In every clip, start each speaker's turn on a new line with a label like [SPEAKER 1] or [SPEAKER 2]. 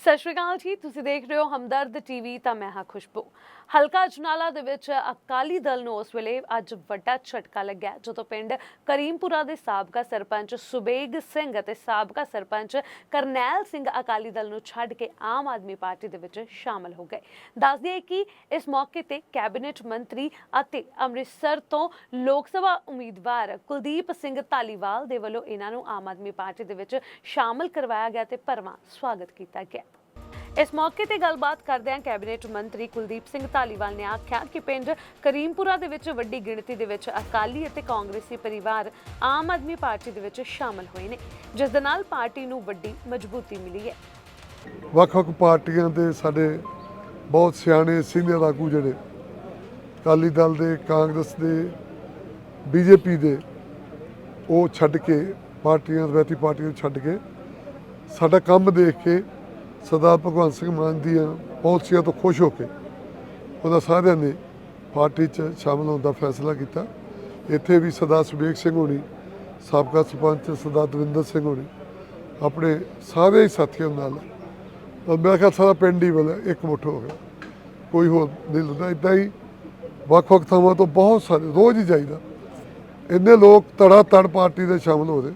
[SPEAKER 1] ਸਤਿ ਸ਼੍ਰੀ ਅਕਾਲ ਜੀ, ਤੁਸੀਂ ਦੇਖ ਰਹੇ ਹੋ ਹਮਦਰਦ ਟੀਵੀ ਤਾਂ ਮੈਂ ਹਾਂ ਖੁਸ਼ਬੂ। ਹਲਕਾ ਜਨਾਲਾ ਦੇ ਵਿੱਚ ਅਕਾਲੀ ਦਲ ਨੂੰ ਉਸ ਵੇਲੇ ਅੱਜ ਵੱਡਾ ਝਟਕਾ ਲੱਗਿਆ, ਜਦੋਂ ਪਿੰਡ ਕਰੀਮਪੁਰਾ ਦੇ ਸਾਬਕਾ ਸਰਪੰਚ ਸੁਬੇਗ ਸਿੰਘ ਅਤੇ ਸਾਬਕਾ ਸਰਪੰਚ ਕਰਨੈਲ ਸਿੰਘ ਅਕਾਲੀ ਦਲ ਨੂੰ ਛੱਡ ਕੇ ਆਮ ਆਦਮੀ ਪਾਰਟੀ ਦੇ ਵਿੱਚ ਸ਼ਾਮਲ ਹੋ ਗਏ। ਦੱਸ ਦਈਏ ਕਿ ਇਸ ਮੌਕੇ ਤੇ ਕੈਬਨਿਟ ਮੰਤਰੀ ਅਤੇ ਅੰਮ੍ਰਿਤਸਰ ਤੋਂ ਲੋਕ ਸਭਾ ਉਮੀਦਵਾਰ ਕੁਲਦੀਪ ਸਿੰਘ ਧਾਲੀਵਾਲ ਦੇ ਵੱਲੋਂ ਇਹਨਾਂ ਨੂੰ ਆਮ ਆਦਮੀ ਪਾਰਟੀ ਦੇ ਵਿੱਚ ਸ਼ਾਮਲ ਕਰਵਾਇਆ ਗਿਆ ਤੇ ਭਰਵਾਂ ਸਵਾਗਤ ਕੀਤਾ ਗਿਆ। ਇਸ ਮੌਕੇ ਤੇ ਗੱਲਬਾਤ ਕਰਦਿਆਂ ਕੈਬਨਿਟ ਮੰਤਰੀ ਕੁਲਦੀਪ ਸਿੰਘ ਧਾਲੀਵਾਲ ਨੇ ਆਖਿਆ ਕਿ ਪਿੰਡ ਕਰੀਮਪੁਰਾ ਦੇ ਵਿੱਚ ਵੱਡੀ ਗਿਣਤੀ ਦੇ ਵਿੱਚ ਅਕਾਲੀ ਅਤੇ ਕਾਂਗਰਸੀ ਪਰਿਵਾਰ ਆਮ ਆਦਮੀ ਪਾਰਟੀ ਦੇ ਵਿੱਚ ਸ਼ਾਮਲ ਹੋਏ ਨੇ, ਜਿਸ ਦੇ ਨਾਲ ਪਾਰਟੀ ਨੂੰ ਵੱਡੀ ਮਜ਼ਬੂਤੀ ਮਿਲੀ ਹੈ।
[SPEAKER 2] ਵੱਖ-ਵੱਖ ਪਾਰਟੀਆਂ ਦੇ ਸਾਡੇ ਬਹੁਤ ਸਿਆਣੇ, ਸੀਨੀਅਰ ਆਗੂ ਜਿਹੜੇ, ਅਕਾਲੀ ਦਲ ਦੇ, ਕਾਂਗਰਸ ਦੇ, ਬੀਜੇਪੀ ਦੇ, ਉਹ ਛੱਡ ਕੇ ਪਾਰਟੀਆਂ, ਰਵਾਇਤੀ ਪਾਰਟੀਆਂ ਛੱਡ ਕੇ ਸਾਡਾ ਕੰਮ ਦੇਖ ਕੇ ਸਰਦਾਰ ਭਗਵੰਤ ਸਿੰਘ ਮਾਨ ਦੀਆਂ ਪਾਲਿਸੀਆਂ ਤੋਂ ਖੁਸ਼ ਹੋ ਕੇ ਉਹਦਾ ਸਾਰਿਆਂ ਨੇ ਪਾਰਟੀ 'ਚ ਸ਼ਾਮਲ ਹੋਣ ਦਾ ਫੈਸਲਾ ਕੀਤਾ। ਇੱਥੇ ਵੀ ਸਰਦਾਰ ਸੁਬੇਗ ਸਿੰਘ ਹੋਣੀ, ਸਾਬਕਾ ਸਰਪੰਚ ਸਰਦਾਰ ਦਵਿੰਦਰ ਸਿੰਘ ਹੋਣੀ, ਆਪਣੇ ਸਾਰੇ ਹੀ ਸਾਥੀਆਂ ਨਾਲ। ਔਰ ਮੇਰਾ ਖਿਆਲ ਸਾਰਾ ਪਿੰਡ ਹੀ ਵਾਲਾ ਇੱਕ ਮੁੱਠ ਹੋ ਗਿਆ। ਕੋਈ ਹੋਰ ਨਹੀਂ ਲੱਗਦਾ। ਇਦਾਂ ਹੀ ਵੱਖ ਵੱਖ ਥਾਵਾਂ ਤੋਂ ਬਹੁਤ ਸਾਰੇ, ਰੋਜ਼ ਹੀ ਜਾਈਦਾ। ਇੰਨੇ ਲੋਕ ਤੜਾ ਤੜ ਪਾਰਟੀ ਦੇ ਸ਼ਾਮਲ ਹੋ ਰਹੇ।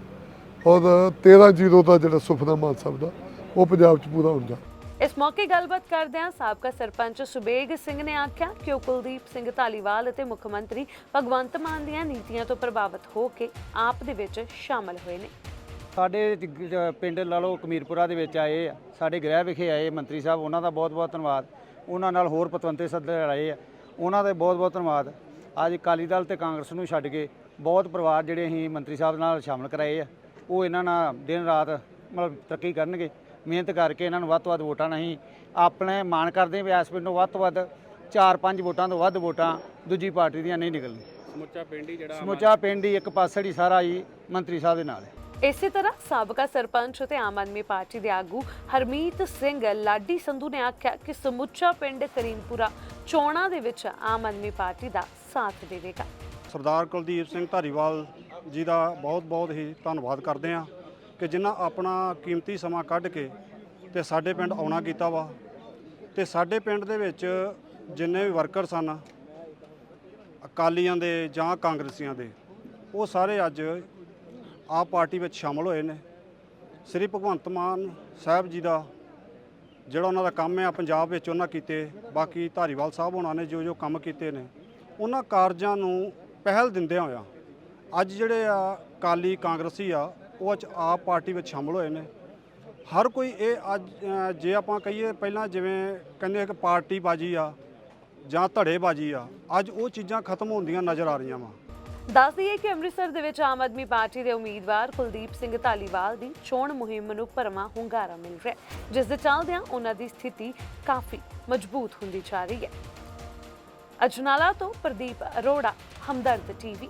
[SPEAKER 2] ਔਰ 13 ਜ਼ੀਰੋ ਦਾ ਜਿਹੜਾ ਸੁਪਨਾ ਮਾਨ ਸਾਹਿਬ ਦਾ ਉਹ ਪੰਜਾਬ 'ਚ ਪੂਰਾ ਹੁੰਦਾ।
[SPEAKER 1] ਇਸ ਮੌਕੇ ਗੱਲਬਾਤ ਕਰਦਿਆਂ ਸਾਬਕਾ ਸਰਪੰਚ ਸੁਬੇਗ ਸਿੰਘ ਨੇ ਆਖਿਆ ਕਿ ਉਹ ਕੁਲਦੀਪ ਸਿੰਘ ਧਾਲੀਵਾਲ ਅਤੇ ਮੁੱਖ ਮੰਤਰੀ ਭਗਵੰਤ ਮਾਨ ਦੀਆਂ ਨੀਤੀਆਂ ਤੋਂ ਪ੍ਰਭਾਵਿਤ ਹੋ ਕੇ ਆਪ ਦੇ ਵਿੱਚ ਸ਼ਾਮਲ ਹੋਏ ਨੇ।
[SPEAKER 3] ਸਾਡੇ ਜ- ਪਿੰਡ ਲਾ ਲਓ ਕਮੀਰਪੁਰਾ ਦੇ ਵਿੱਚ ਆਏ ਆ। ਸਾਡੇ ਗ੍ਰਹਿ ਵਿਖੇ ਆਏ ਮੰਤਰੀ ਸਾਹਿਬ ਉਹਨਾਂ ਦਾ ਬਹੁਤ-ਬਹੁਤ ਧੰਨਵਾਦ। ਉਹਨਾਂ ਨਾਲ ਹੋਰ ਪਤਵੰਤੇ ਸੱਦੇ ਆਏ ਆ। ਉਹਨਾਂ ਦਾ ਬਹੁਤ-ਬਹੁਤ ਧੰਨਵਾਦ। ਅੱਜ ਅਕਾਲੀ ਦਲ ਤੇ ਕਾਂਗਰਸ ਨੂੰ ਛੱਡ ਕੇ ਬਹੁਤ ਪਰਿਵਾਰ ਜਿਹੜੇ ਅਸੀਂ ਮੰਤਰੀ ਸਾਹਿਬ ਨਾਲ ਸ਼ਾਮਲ ਕਰਾਏ ਆ ਉਹ ਇਹਨਾਂ ਨਾਲ ਦਿਨ ਰਾਤ ਮਤਲਬ ਤਰੱਕੀ ਕਰਨਗੇ। ਮਿਹਨਤ ਕਰਕੇ ਇਹਨਾਂ ਨੂੰ ਵੱਧ ਤੋਂ ਵੱਧ ਵੋਟਾਂ ਨਹੀਂ। ਆਪਣੇ ਮਾਣ ਕਰਦੇ ਵੀ ਇਸ ਪਿੰਡੋਂ ਵੱਧ ਤੋਂ ਵੱਧ 4-5 ਵੋਟਾਂ ਤੋਂ ਵੱਧ ਵੋਟਾਂ ਦੂਜੀ ਪਾਰਟੀ ਦੀਆਂ ਨਹੀਂ ਨਿਕਲਣੀ
[SPEAKER 4] ਸਮੁੱਚਾ ਪਿੰਡ ਹੀ ਜਿਹੜਾ
[SPEAKER 3] ਸਮੁੱਚਾ ਪਿੰਡ ਹੀ ਇੱਕ ਪਾਸੜ ਹੀ ਸਾਰਾ ਹੀ ਮੰਤਰੀ ਸਾਹਿਬ ਦੇ ਨਾਲ ਹੈ।
[SPEAKER 1] ਇਸੇ ਤਰ੍ਹਾਂ ਸਾਬਕਾ ਸਰਪੰਚ ਅਤੇ ਆਮ ਆਦਮੀ ਪਾਰਟੀ ਦੇ ਆਗੂ ਹਰਮੀਤ ਸਿੰਘ ਲਾਡੀ ਸੰਧੂ ਨੇ ਆਖਿਆ ਕਿ ਸਮੁੱਚਾ ਪਿੰਡ ਕਰੀਮਪੁਰਾ ਚੋਣਾਂ ਦੇ ਵਿੱਚ ਆਮ ਆਦਮੀ ਪਾਰਟੀ ਦਾ ਸਾਥ ਦੇਵੇਗਾ।
[SPEAKER 4] ਸਰਦਾਰ ਕੁਲਦੀਪ ਸਿੰਘ ਧਾਰੀਵਾਲ ਜੀ ਦਾ ਬਹੁਤ-ਬਹੁਤ ਹੀ ਧੰਨਵਾਦ ਕਰਦੇ ਹਾਂ। ਕਿ ਜਿਨ੍ਹਾਂ ਆਪਣਾ ਕੀਮਤੀ ਸਮਾਂ ਕੱਢ ਕੇ ਤੇ ਸਾਡੇ ਪਿੰਡ ਆਉਣਾ ਕੀਤਾ ਵਾ ਤੇ ਸਾਡੇ ਪਿੰਡ ਦੇ ਵਿੱਚ ਜਿੰਨੇ ਵੀ ਵਰਕਰ ਸਨ ਅਕਾਲੀਆਂ ਦੇ ਜਾਂ ਕਾਂਗਰਸੀਆਂ ਦੇ, ਉਹ ਸਾਰੇ ਅੱਜ ਆਪ ਪਾਰਟੀ ਵਿੱਚ ਸ਼ਾਮਲ ਹੋਏ ਨੇ। ਸ੍ਰੀ ਭਗਵੰਤ ਮਾਨ ਸਾਹਿਬ ਜੀ ਦਾ ਜਿਹੜਾ ਉਹਨਾਂ ਦਾ ਕੰਮ ਹੈ ਪੰਜਾਬ ਵਿੱਚ ਉਹਨਾਂ ਕੀਤੇ, ਬਾਕੀ ਧਾਰੀਵਾਲ ਸਾਹਿਬ ਉਹਨਾਂ ਨੇ ਜੋ ਜੋ ਕੰਮ ਕੀਤੇ ਨੇ, ਉਹਨਾਂ ਕਾਰਜਾਂ ਨੂੰ ਪਹਿਲ ਦਿੰਦਿਆਂ ਹੋਇਆ ਅੱਜ ਜਿਹੜੇ ਆ ਕਾਲੀ ਕਾਂਗਰਸੀ ਆ ਉਹ ਅੱਜ ਆਪ ਪਾਰਟੀ ਵਿੱਚ ਸ਼ਾਮਲ ਹੋਏ ਨੇ। ਹਰ ਕੋਈ ਇਹ ਅੱਜ ਜੇ ਆਪਾਂ ਕਹੀਏ ਪਹਿਲਾਂ ਜਿਵੇਂ ਕਹਿੰਦੇ ਆ ਪਾਰਟੀ ਬਾਜੀ ਆ ਜਾਂ ਧੜੇ ਆ, ਅੱਜ ਉਹ ਚੀਜ਼ਾਂ ਖਤਮ ਹੁੰਦੀਆਂ ਨਜ਼ਰ ਆ ਰਹੀਆਂ ਵਾ।
[SPEAKER 1] ਦੱਸ ਦਈਏ ਕਿ ਅੰਮ੍ਰਿਤਸਰ ਦੇ ਵਿੱਚ ਆਮ ਆਦਮੀ ਪਾਰਟੀ ਦੇ ਉਮੀਦਵਾਰ ਕੁਲਦੀਪ ਸਿੰਘ ਧਾਲੀਵਾਲ ਦੀ ਚੋਣ ਮੁਹਿੰਮ ਨੂੰ ਭਰਵਾਂ ਹੁੰਗਾਰਾ ਮਿਲ ਰਿਹਾ ਹੈ, ਜਿਸ ਦੇ ਚੱਲਦਿਆਂ ਉਹਨਾਂ ਦੀ ਸਥਿਤੀ ਕਾਫੀ ਮਜ਼ਬੂਤ ਹੁੰਦੀ ਜਾ ਰਹੀ ਹੈ। ਅਜਨਾਲਾ ਤੋਂ ਪ੍ਰਦੀਪ ਅਰੋੜਾ, ਹਮਦਰਦ ਟੀਵੀ।